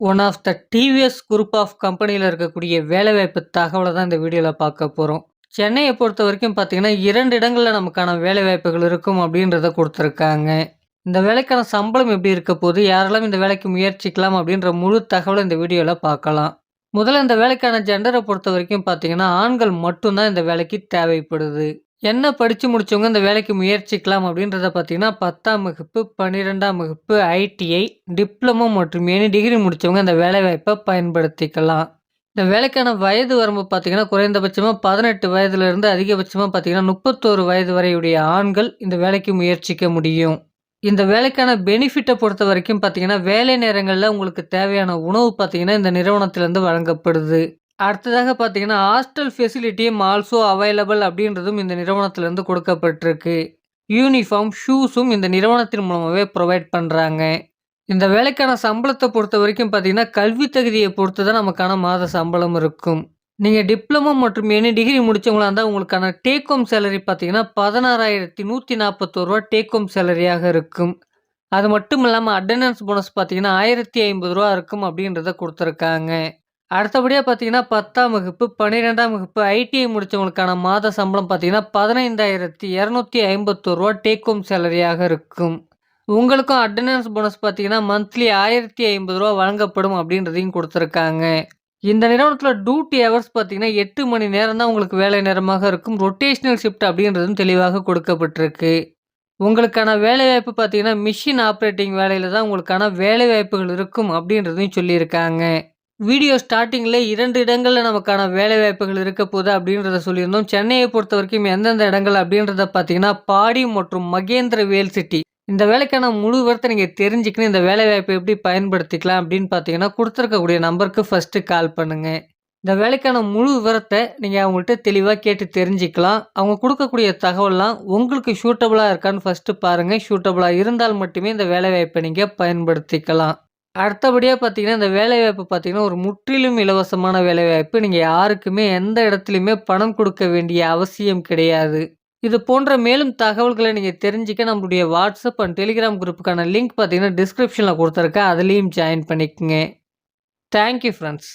One of the TVS group of கம்பெனியில் இருக்கக்கூடிய வேலைவாய்ப்பு தகவலை தான் இந்த வீடியோவில் பார்க்க போகிறோம் சென்னையை பொறுத்த வரைக்கும் பார்த்தீங்கன்னா இரண்டு இடங்களில் நமக்கான வேலைவாய்ப்புகள் இருக்கும் அப்படின்றத கொடுத்துருக்காங்க. இந்த வேலைக்கான சம்பளம் எப்படி இருக்க போது யாரெல்லாம் இந்த வேலைக்கு முயற்சிக்கலாம் அப்படின்ற முழு தகவலை இந்த வீடியோவில் பார்க்கலாம். முதல்ல இந்த வேலைக்கான ஜெண்டரை பொறுத்த வரைக்கும் பார்த்தீங்கன்னா ஆண்கள் மட்டும்தான் இந்த வேலைக்கு தேவைப்படுது. என்ன படித்து முடிச்சவங்க இந்த வேலைக்கு முயற்சிக்கலாம் அப்படின்றத பார்த்தீங்கன்னா பத்தாம் வகுப்பு பன்னிரெண்டாம் வகுப்பு ஐடிஐ டிப்ளமோ மற்றும் எனி டிகிரி முடித்தவங்க இந்த வேலைவாய்ப்பை பயன்படுத்திக்கலாம். இந்த வேலைக்கான வயது வரம்பு பார்த்தீங்கன்னா குறைந்தபட்சமாக பதினெட்டு வயதுலேருந்து அதிகபட்சமாக பார்த்தீங்கன்னா முப்பத்தோரு வயது வரையுடைய ஆண்கள் இந்த வேலைக்கு முயற்சிக்க முடியும். இந்த வேலைக்கான பெனிஃபிட்டை பொறுத்த வரைக்கும் பார்த்தீங்கன்னா வேலை நேரங்களில் உங்களுக்கு தேவையான உணவு பார்த்தீங்கன்னா இந்த நிறுவனத்திலேருந்து வழங்கப்படுது. அடுத்ததாக பார்த்தீங்கன்னா ஹாஸ்டல் ஃபெசிலிட்டியும் ஆல்சோ அவைலபிள் அப்படின்றதும் இந்த நிறுவனத்திலேருந்து கொடுக்கப்பட்டிருக்கு. யூனிஃபார்ம் ஷூஸும் இந்த நிறுவனத்தின் மூலமாகவே ப்ரொவைட் பண்ணுறாங்க இந்த வேலைக்கான சம்பளத்தை பொறுத்த வரைக்கும் பார்த்தீங்கன்னா கல்வி தகுதியை பொறுத்து தான் நமக்கான மாத சம்பளம் இருக்கும். நீங்கள் டிப்ளமோ மற்றும் எனி டிகிரி முடித்தவங்களா இருந்தால் உங்களுக்கான டேக் ஹோம் சேலரி பார்த்தீங்கன்னா பதினாறாயிரத்தி நூற்றி நாற்பத்தோரு ரூபா டேக் ஹோம் சேலரியாக இருக்கும். அது மட்டும் இல்லாமல் அட்டண்டன்ஸ் போனஸ் பார்த்தீங்கன்னா ஆயிரத்தி ஐம்பது ரூபா இருக்கும் அப்படின்றத கொடுத்துருக்காங்க. அடுத்தபடியாக பார்த்தீங்கன்னா பத்தாம் வகுப்பு பன்னிரெண்டாம் வகுப்பு ஐடிஐ முடித்தவங்களுக்கான மாத சம்பளம் பார்த்தீங்கன்னா பதினைந்தாயிரத்தி இரநூத்தி ஐம்பத்தோரு ரூபா டேக் ஹோம் சேலரியாக இருக்கும். உங்களுக்கும் அட்டண்டன்ஸ் போனஸ் பார்த்தீங்கன்னா மந்த்லி ஆயிரத்தி ஐம்பது ரூபா வழங்கப்படும் அப்படின்றதையும் கொடுத்துருக்காங்க. இந்த நிறுவனத்தில் டியூட்டி ஹவர்ஸ் பார்த்தீங்கன்னா எட்டு மணி நேரம் தான் உங்களுக்கு வேலை நேரமாக இருக்கும். ரொட்டேஷனல் ஷிஃப்ட் அப்படின்றதும் தெளிவாக கொடுக்கப்பட்டிருக்கு. உங்களுக்கான வேலைவாய்ப்பு பார்த்தீங்கன்னா மிஷின் ஆப்ரேட்டிங் வேலையில் தான் உங்களுக்கான வேலைவாய்ப்புகள் இருக்கும் அப்படின்றதையும் சொல்லியிருக்காங்க. வீடியோ ஸ்டார்டிங்கில் இரண்டு இடங்களில் நமக்கான வேலைவாய்ப்புகள் இருக்க போகுது அப்படின்றத சொல்லியிருந்தோம். சென்னையை பொறுத்த வரைக்கும் எந்தெந்த இடங்கள் அப்படின்றத பார்த்தீங்கன்னா பாடி மற்றும் மகேந்திர வேல் சிட்டி. இந்த வேலைக்கான முழு விவரத்தை நீங்கள் தெரிஞ்சுக்கணும் இந்த வேலைவாய்ப்பை எப்படி பயன்படுத்திக்கலாம் அப்படின்னு பார்த்தீங்கன்னா கொடுத்துருக்கக்கூடிய நம்பருக்கு ஃபஸ்ட்டு கால் பண்ணுங்கள் இந்த வேலைக்கான முழு விவரத்தை நீங்கள் அவங்கள்ட்ட தெளிவாக கேட்டு தெரிஞ்சுக்கலாம். அவங்க கொடுக்கக்கூடிய தகவல்லாம் உங்களுக்கு ஷூட்டபுளாக இருக்கான்னு ஃபஸ்ட்டு பாருங்கள் ஷூட்டபுளாக இருந்தால் மட்டுமே இந்த வேலைவாய்ப்பை நீங்கள் பயன்படுத்திக்கலாம். அடுத்தபடியாக பார்த்தீங்கன்னா இந்த வேலைவாய்ப்பு பார்த்தீங்கன்னா ஒரு முற்றிலும் இலவசமான வேலைவாய்ப்பு. நீங்கள் யாருக்குமே எந்த இடத்துலையுமே பணம் கொடுக்க வேண்டிய அவசியம் கிடையாது. இது போன்ற மேலும் தகவல்களை நீங்கள் தெரிஞ்சுக்க நம்மளுடைய வாட்ஸ்அப் அண்ட் டெலிகிராம் குரூப்புக்கான லிங்க் பார்த்தீங்கன்னா டிஸ்கிரிப்ஷனில் கொடுத்துருக்கேன். அதுலேயும் ஜாயின் பண்ணிக்கோங்க. Thank you friends